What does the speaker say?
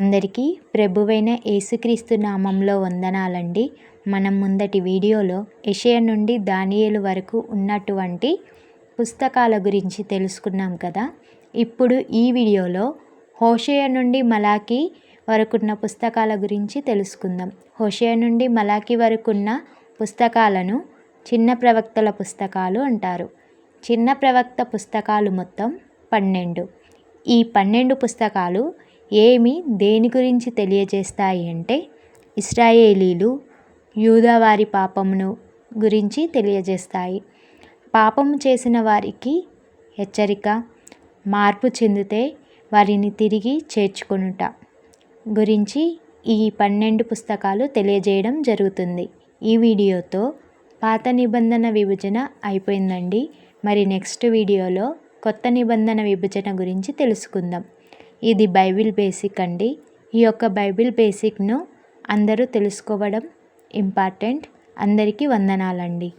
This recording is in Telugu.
అందరికీ ప్రభువైన యేసుక్రీస్తు నామంలో వందనాలండి. మనం ముందటి వీడియోలో యెషయా నుండి దానియేలు వరకు ఉన్నటువంటి పుస్తకాల గురించి తెలుసుకున్నాం కదా. ఇప్పుడు ఈ వీడియోలో హోషయ నుండి మలాకి వరకున్న పుస్తకాల గురించి తెలుసుకుందాం. హోషయ నుండి మలాకి వరకున్న పుస్తకాలను చిన్న ప్రవక్తల పుస్తకాలు అంటారు. చిన్న ప్రవక్త పుస్తకాలు మొత్తం పన్నెండు. ఈ పన్నెండు పుస్తకాలు ఏమి దేని గురించి తెలియజేస్తాయి అంటే ఇస్రాయేలీలు యూదవారి పాపమును గురించి తెలియజేస్తాయి. పాపము చేసిన వారికి హెచ్చరిక మార్పు చెందితే వారిని తిరిగి చేర్చుకొనుట గురించి ఈ పన్నెండు పుస్తకాలు తెలియజేయడం జరుగుతుంది. ఈ వీడియోతో పాత నిబంధన విభజన అయిపోయిందండి. మరి నెక్స్ట్ వీడియోలో కొత్త నిబంధన విభజన గురించి తెలుసుకుందాం. ఇది బైబిల్ బేసిక్ అండి. ఈ యొక్క బైబిల్ బేసిక్ను అందరూ తెలుసుకోవడం ఇంపార్టెంట్. అందరికీ వందనాలండి.